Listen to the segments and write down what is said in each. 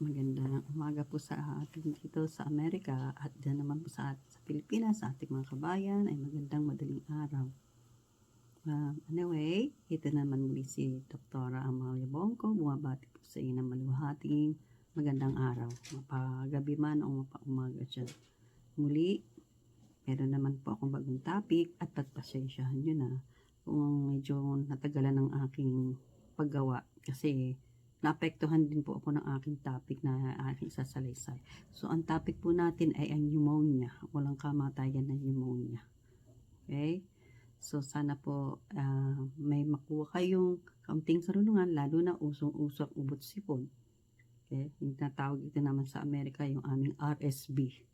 Magandang umaga po sa ating dito sa Amerika at dyan naman po sa, sa Pilipinas, sa ating mga kabayan ay magandang madaling araw. Um, anyway, ito naman muli si Dr. Amalia Bongko, bumabati po sa inyo ng maluhating magandang araw. Mapagabi man o mapaumaga dyan. Muli, meron naman po akong bagong topic at pagpasensyahan nyo na kung medyo natagalan ng aking paggawa kasi naapektuhan din po ako ng aking topic na aking sasalaysay. So, ang topic po natin ay ang pneumonia. Walang kamatayan na pneumonia. Okay? So, sana po ah, may makuha kayong kaunting karunungan, lalo na usong-usok ubot sipon. Okay? Yung tinatawag ito naman sa Amerika, yung aming RSB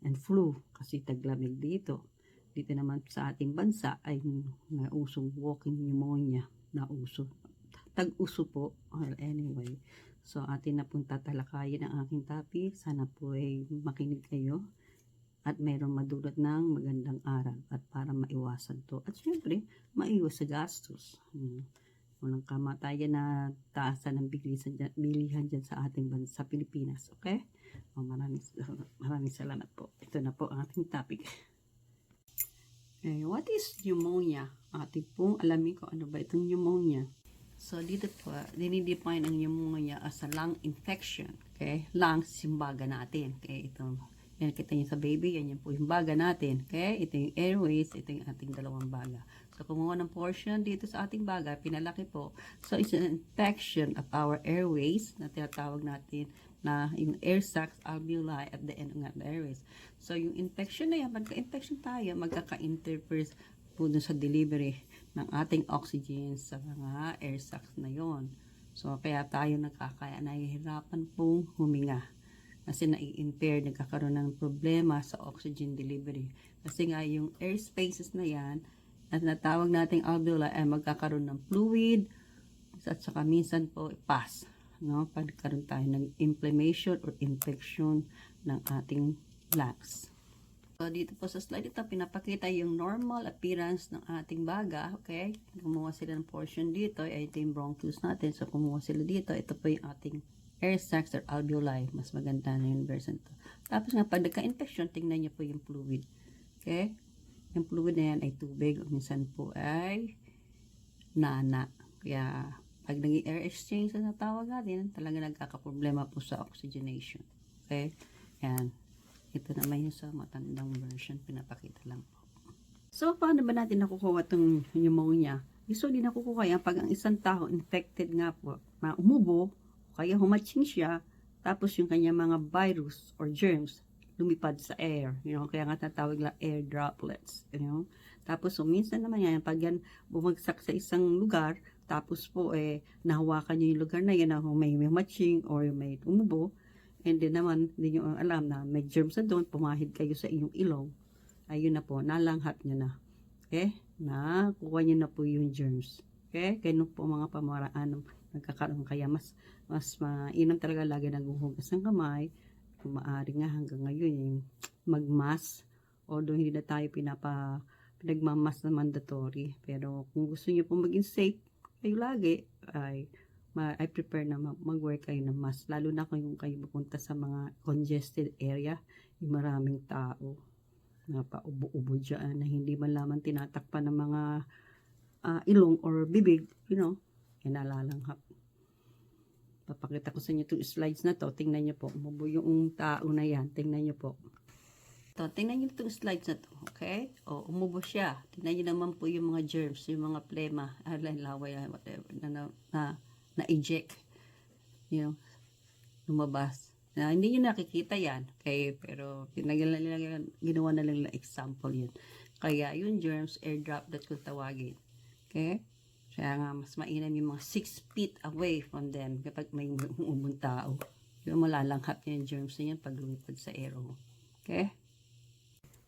and flu kasi taglamig dito. Dito naman sa ating bansa ay nausong walking pneumonia na uso tag-uso po. Well, anyway, so atin na pong tatalakayin ang aking topic. Sana po ay makinig kayo at mayroong madulot ng magandang aral at para maiwasan to. At syempre, maiwas sa gastos. Hmm. Walang kamatayan na taasan ng bilisan dyan, bilihan dyan sa ating bansa, sa Pilipinas. Okay? O, maraming, maraming salamat po. Ito na po ang ating topic. Okay, what is pneumonia? Ating pong alamin ko ano ba itong pneumonia. So, dito po, dinidefine ang pneumonia as a lung infection. Okay? Lungs, yung baga natin. Okay? Ito, yan kita niyo sa baby, yan yung po yung baga natin. Okay? Ito yung airways, ito yung ating dalawang baga. So, kumuha ng portion dito sa ating baga, pinalaki po. So, it's an infection of our airways na tinatawag natin na yung air sacs, alveoli at the end ng the airways. So, yung infection na yan, magka-infection tayo, magkaka-interfere po dun sa delivery ng ating oxygen sa mga air sacs na yon. So, kaya tayo nagkakaya, nahihirapan pong huminga. Kasi nai-impair, nagkakaroon ng problema sa oxygen delivery. Kasi nga, yung air spaces na yan, at natawag nating alveoli ay magkakaroon ng fluid, at saka minsan po pass. No? Pagkaroon tayo ng inflammation or infection ng ating lungs. So, dito po sa slide ito, pinapakita yung normal appearance ng ating baga. Okay? Kumuha sila ng portion dito. Ay, ito yung bronchus natin. So, kumuha sila dito. Ito po yung ating air sacs or alveoli. Mas maganda na yung version to. Tapos nga, pag nagka-infection, tingnan niyo po yung fluid. Okay? Yung fluid na yan ay tubig. O minsan po ay nana. Kaya, pag naging air exchange na tawag natin, talaga nagkakaproblema po sa oxygenation. Okay? Yan. Ito naman yung sa matandang version, pinapakita lang po. So, paano ba natin nakukuha itong pneumonia? Usually, nakukuha yan pag ang isang tao infected nga po, na umubo, kaya humatching siya, tapos yung kanya mga virus or germs, lumipad sa air. You know, kaya nga tatawag lang air droplets. You know? Tapos, so, minsan naman yan, pag yan bumagsak sa isang lugar, tapos po, eh, nahawakan niyo yung lugar na yan, na may, may matching or may umubo, Then naman, hindi nyo alam na may germs na doon, pumahid kayo sa inyong ilong. Ayun na po, nalanghat nyo na. Okay? Na, kuha nyo na po yung germs. Okay? Ganun po mga pamaraan ng nagkakaroon. Kaya mas, mas mainam talaga lagi naghuhugas ng kamay. Kung maaari nga hanggang ngayon, yung magmas. Although hindi na tayo pinapa, pinagmamas na mandatory. Pero kung gusto nyo po maging safe, kayo lagi, ay ma- I prefer na mag- mag-work kayo ng mask. Lalo na kung kayo pupunta sa mga congested area, yung maraming tao na paubo-ubo dyan, na hindi man lamang tinatakpan ng mga ah, ilong or bibig, you know, kinalalanghap. Papakita ko sa inyo itong slides na to. Tingnan nyo po. Umubo yung tao na yan. Tingnan nyo po. To, tingnan nyo itong slides na to. Okay? O, umubo siya. Tingnan nyo naman po yung mga germs, yung mga plema, alay, laway, whatever, na, na, na na-eject. You know, lumabas. Na, hindi nyo nakikita yan. Okay, pero ginagawa nila, ginawa na lang example yun. Kaya yung germs, airdrop that kung tawagin. Okay? Kaya nga, mas mainam yung mga 6 feet away from them kapag may umubong tao. Yung malalanghat yung germs na yan pag lumipad sa air mo. Okay?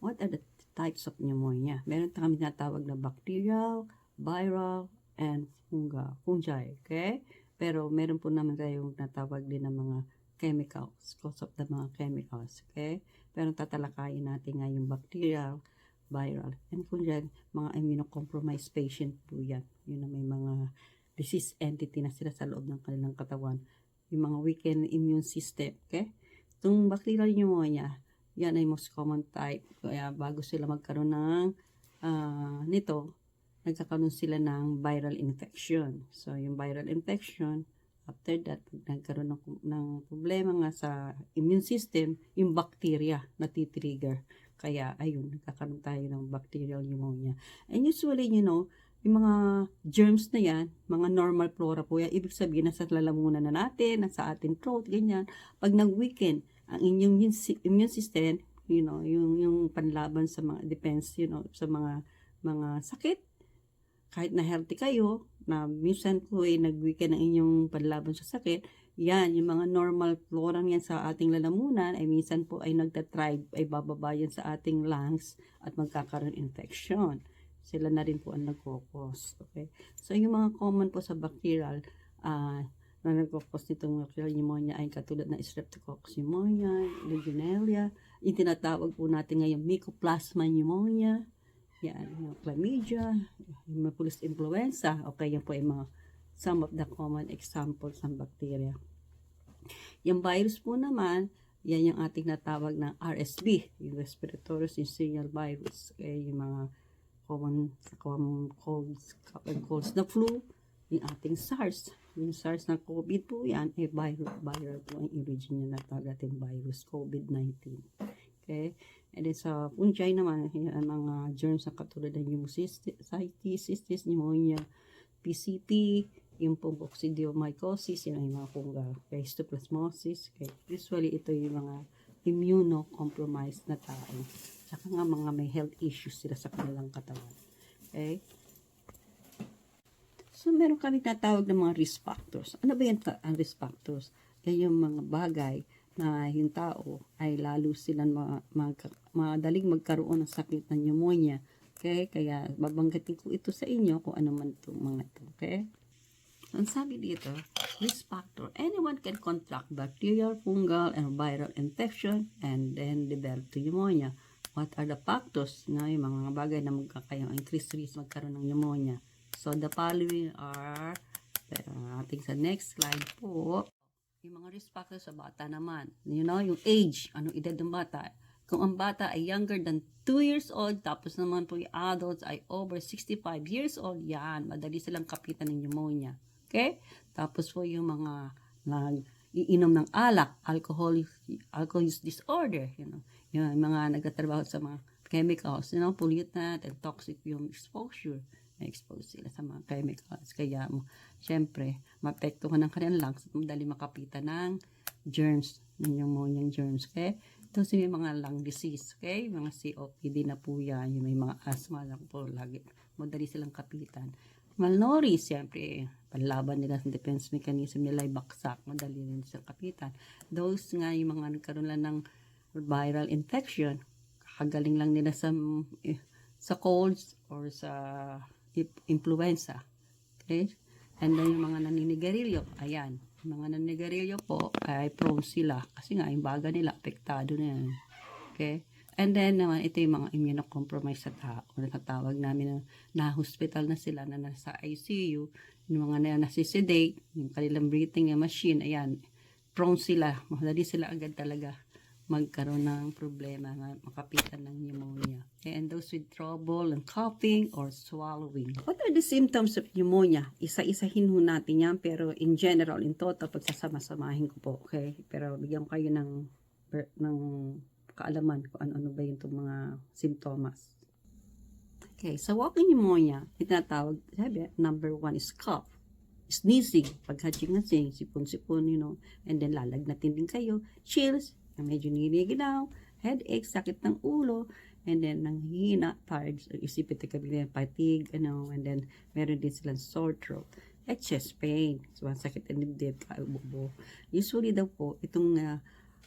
What are the types of pneumonia? Meron kami tinatawag na bacterial, viral, and funga, fungi. Okay? Pero meron po naman tayong natawag din ng mga chemicals, cause of the mga chemicals. Okay? Pero tatalakayin natin nga yung bacterial, viral, and fungi, mga immunocompromised patient po yan. Yun na may mga disease entity na sila sa loob ng kanilang katawan yung mga weakened immune system, okay? Itong bacterial pneumonia, yan ay most common type. Kaya bago sila magkaroon ng ah, nito, nagkakaroon sila ng viral infection. So, yung viral infection, after that, pag nagkaroon ng, ng problema nga sa immune system, yung bacteria na titrigger. Kaya, ayun, nagkakaroon tayo ng bacterial pneumonia. And usually, you know, yung mga germs na yan, mga normal flora po yan, ibig sabihin nasa lalamunan na natin, nasa ating throat, ganyan. Pag nag-weaken ang inyong immune system, you know, yung, yung panlaban sa mga defense, you know, sa mga mga sakit, kahit na healthy kayo, na minsan po ay nag-weaken ang inyong panlaban sa sakit, yan, yung mga normal flora yan sa ating lalamunan, ay minsan po ay nagtatribe, ay bababa yan sa ating lungs at magkakaroon infection sila na rin po ang nagkokos. Okay? So, yung mga common po sa bacterial ah na nagkokos nitong bacterial pneumonia ay katulad na Streptococcus pneumonia, Legionella, yung tinatawag po natin ngayon Mycoplasma pneumonia, yan, yung chlamydia, Haemophilus influenza, okay, yan po ay mga some of the common examples ng bacteria. Yung virus po naman, yan yung ating natawag na RSV, yung Respiratory Syncytial Virus, okay, yung mga common common colds, common colds na flu, yung ating SARS. Yung SARS na COVID po yan, eh viral, viral po ang origin niya na natin virus, COVID-19. Okay? And then sa fungi naman, yan ang mga germs na katulad ng pneumocystis, cystis, pneumonia, PCP, yung pong coccidioidomycosis, yun ay mga funga, okay, histoplasmosis, okay. Usually, ito yung mga immunocompromised na tao. Saka nga mga may health issues sila sa kanilang katawan. Okay? So, meron kami tatawag ng mga risk factors. Ano ba yan ang risk factors? Yan yung mga bagay na yung tao ay lalo silang ma- mag- madaling magkaroon ng sakit ng pneumonia. Okay? Kaya babanggitin ko ito sa inyo kung ano man itong mga ito. Okay? Ang sabi dito, risk factor. Anyone can contract bacterial, fungal, and viral infection and then develop pneumonia. What are the factors na yung mga bagay na magkakayang increased risk magkaroon ng pneumonia? So, the following are, uh, ating sa next slide po, yung mga risk factors sa bata naman. You know, yung age, anong edad ng bata. Kung ang bata ay younger than 2 years old, tapos naman po yung adults ay over 65 years old, yan, madali silang kapitan ng pneumonia. Okay? Tapos po yung mga nag iinom ng alak, alcohol, alcohol use disorder, you know, yung mga nagtatrabaho sa mga chemicals, you know, pollutant and toxic yung exposure na-expose sila sa mga chemicals. Kaya, syempre, maapektuhan ng kanilang lungs at madali makapitan ng germs, ng pneumonia germs. Okay? Ito si may mga lung disease. Okay? Mga COPD na po yan. Yung may mga asthma lang po. Lagi, madali silang kapitan. Malnourished, siyempre, panlaban nila sa defense mechanism nila ay baksak. Madali rin silang kapitan. Those nga yung mga nagkaroon lang ng viral infection, kakagaling lang nila sa eh, sa colds or sa influenza. Okay? And then yung mga naninigarilyo, ayan, yung mga naninigarilyo po ay prone sila kasi nga yung baga nila apektado na yan. Okay? And then naman ito yung mga immunocompromised sa tao. Nakatawag namin na na-hospital na sila na nasa ICU, yung mga na nasisedate, yung kanilang breathing machine, ayan, prone sila. Madali sila agad talaga magkaroon ng problema makapitan ng pneumonia. Okay, and those with trouble and coughing or swallowing. What are the symptoms of pneumonia? Isa-isahin ho natin yan, pero in general, in total, pagsasama-samahin ko po, okay? Pero bigyan ko kayo ng, ng kaalaman kung ano-ano ba yung mga symptoms. Okay, sa walking pneumonia, itinatawag, sabi, number one is cough sneezing, paghatching-hatching, sipon-sipon, you know, and then lalagnatin din kayo, chills, na medyo niliginaw, headache, sakit ng ulo, and then nanghihina, tired, isipin ka bigla, fatigue, ano, and then meron din silang sore throat, at chest pain, so sakit ng dibdib, kaubo. Usually daw po, itong uh,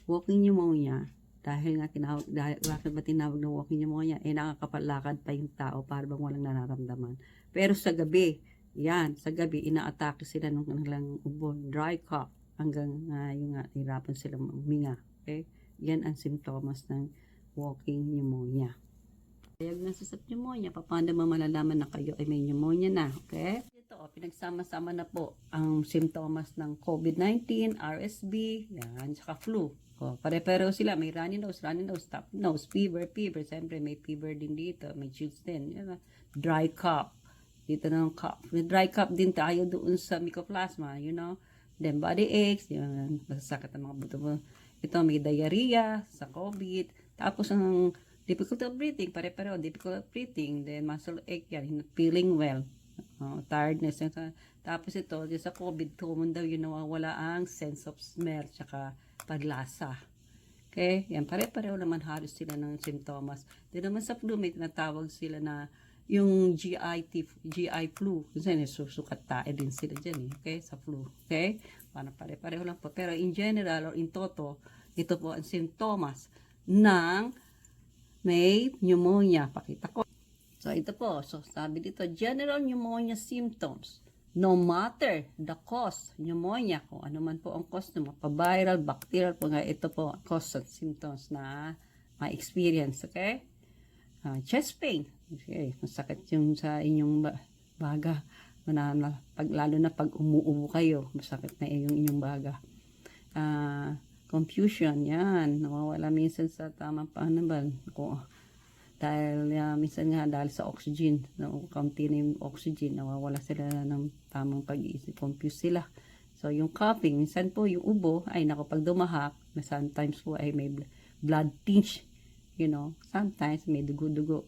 walking pneumonia, dahil nga tinawag, dahil bakit ba tinawag na walking pneumonia, eh nakakapalakad pa yung tao para bang walang nararamdaman. Pero sa gabi, yan, sa gabi, inaatake sila ng kanilang ubo, dry cough, hanggang uh, yung uh, hirapan sila huminga. Okay? Yan ang simptomas ng walking pneumonia. Diagnosis of pneumonia, paano mo malalaman na kayo ay may pneumonia na? Okay? Ito, oh, pinagsama-sama na po ang simptomas ng COVID-19, RSV, yan, saka flu. O, pare-pareho sila. May runny nose, runny nose, stop nose, fever, fever. Siyempre, may fever din dito. May chills din. Yan, ah. dry cough. Dito na ang cough. May dry cough din tayo doon sa mycoplasma, you know. Then, body aches, yan, masasakit ang mga buto mo. Ito, may diarrhea sa COVID. Tapos, ang difficulty of breathing, pare-pareho, difficulty of breathing. Then, muscle ache, yan, feeling well. Oh, tiredness. Tapos ito, sa COVID, common daw yun nawawala ang sense of smell, tsaka paglasa. Okay? Yan, pare-pareho naman halos sila ng simptomas. Di naman sa flu, may tinatawag sila na yung GI, GI flu. Kasi nasusukat tae din sila dyan eh. Okay? Sa flu. Okay? Parang pare-pareho lang po. Pero in general or in toto, ito po ang simptomas ng may pneumonia. Pakita ko. So, ito po. So, sabi dito, general pneumonia symptoms. No matter the cause, pneumonia, kung ano man po ang cause ng viral, bacterial po nga, ito po cause at symptoms na ma-experience, okay? Ah, chest pain. Okay, masakit yung sa inyong ba- baga. Manana, pag, lalo na pag umuubo kayo, masakit na yung inyong baga. Ah, confusion, yan. Nawawala minsan sa tamang panabal. Ako, dahil uh, minsan nga dahil sa oxygen, no, kaunti na yung oxygen, nawawala sila ng tamang pag-iisip, confused sila. So, yung coughing, minsan po yung ubo, ay naku, pag dumahak, na sometimes po ay may bl- blood tinge, you know, sometimes may dugo-dugo,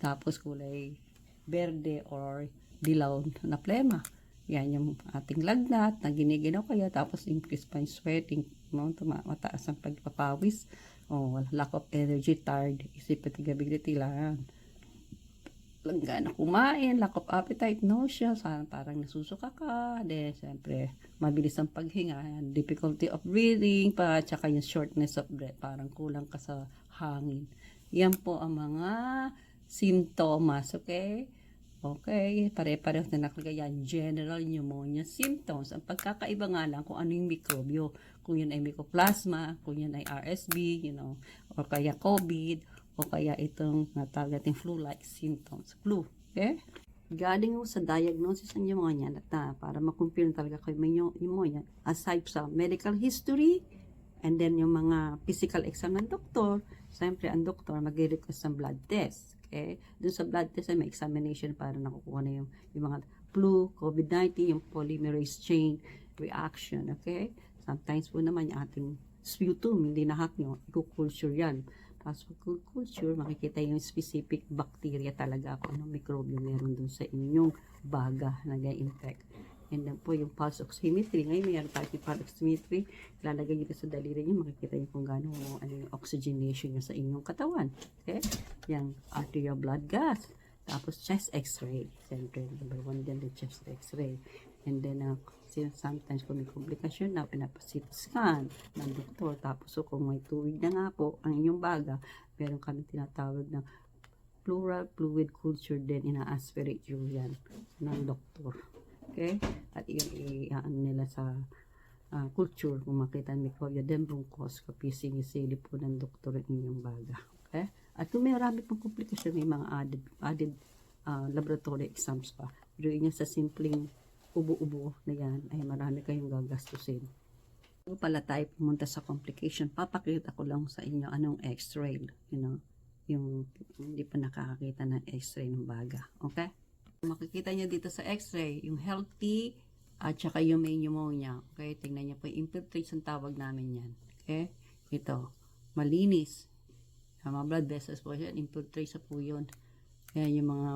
tapos kulay berde or dilaw na plema. Yan yung ating lagnat na giniginaw kaya tapos increase pa yung sweating? Tuma- mataas ang pagpapawis, oh, lack of energy, tired, isip fatigability lang. Langgana kumain, lack of appetite, nausea, parang nasusuka ka, then siyempre mabilis ang paghinga, difficulty of breathing pa, tsaka yung shortness of breath, parang kulang ka sa hangin. Yan po ang mga symptoms, okay? Okay, pare-pareho na nakalagay. General pneumonia symptoms. Ang pagkakaiba nga lang kung ano yung mikrobyo. Kung yun ay mycoplasma, kung yun ay RSV, you know, or kaya COVID, o kaya itong natawag natin flu-like symptoms. Flu, okay? Galing sa diagnosis ng pneumonia at ah, para makumpirm talaga kayo may pneu- pneumonia, aside sa medical history, and then yung mga physical exam ng doktor, siyempre ang doktor mag-request ng blood test. Okay? Doon sa blood test ay may examination para nakukuha na yung, yung mga flu, COVID-19, yung polymerase chain reaction. Okay? Sometimes po naman yung ating sputum, hindi nahack nyo, i-culture yan. Tapos pag culture, makikita yung specific bacteria talaga kung anong mikrobyo meron dun sa inyong baga na infect And then po yung pulse oximetry. Ngayon mayroon tayo yung pulse oximetry. Lalagay nyo sa daliri nyo, makikita nyo kung gaano ano yung oxygenation nyo sa inyong katawan. Okay? Yung arterial blood gas. Tapos chest x-ray. Siyempre, number one dyan yung chest x-ray. And then, uh, sometimes kung may komplikasyon na, pinapasit scan ng doktor. Tapos, so, kung may tuwig na nga po ang inyong baga, meron kami tinatawag na plural fluid culture din ina-aspirate yun yan ng doktor. Okay? At yun i-ano nila sa ah, culture kung makita ang microbia then bronchos kapag sinisili po ng doktor ang inyong baga. Okay? At kung may marami pang komplikasyon, may mga added, added ah, laboratory exams pa. Pero yun sa simpleng ubo-ubo na yan ay marami kayong gagastusin. Bago pala tayo pumunta sa complication, papakita ko lang sa inyo anong x-ray, you know, yung hindi pa nakakakita ng x-ray ng baga. Okay? Makikita niyo dito sa x-ray, yung healthy at saka yung may pneumonia. Okay? Tingnan niyo po yung infiltration tawag namin yan. Okay? Ito, malinis. Yung mga blood vessels po yan, infiltration po yun. Yan yung mga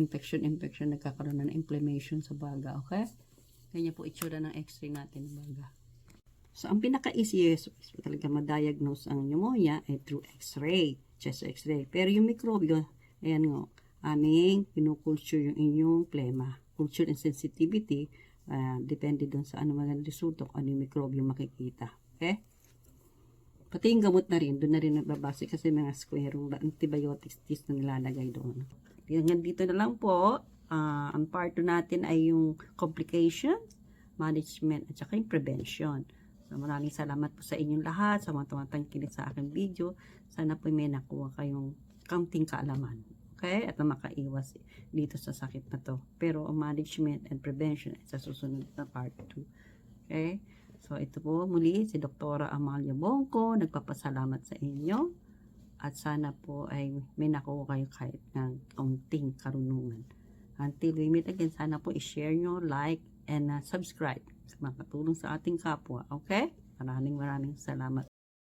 infection, infection, nagkakaroon na ng inflammation sa baga. Okay? Ganyan po itsura ng x-ray natin ng baga. So, ang pinaka-easiest is talaga ma-diagnose ang pneumonia ay through x-ray, chest x-ray. Pero yung mikrobyo, ayan nga, aming pinukulture yung inyong plema. Culture and sensitivity, ah, depende doon sa ano mga resulta, kung ano yung mikrobyo makikita. Okay? Pati yung gamot na rin, doon na rin nagbabase kasi mga square root antibiotics test na nilalagay doon. Hanggang dito na lang po, ah, ang part natin ay yung complication, management, at saka yung prevention. So, maraming salamat po sa inyong lahat, sa mga tumatangkilik sa aking video. Sana po may nakuha kayong kaunting kaalaman. Okay? At na makaiwas dito sa sakit na to. Pero management and prevention sa susunod na part 2. Okay? So, ito po muli si Dr. Amalia Bongko. Nagpapasalamat sa inyo. At sana po ay may nakuha kayo kahit ng kaunting karunungan. Until we meet again, sana po i-share nyo, like, and uh, subscribe sa mga sa ating kapwa. Okay? Maraming maraming salamat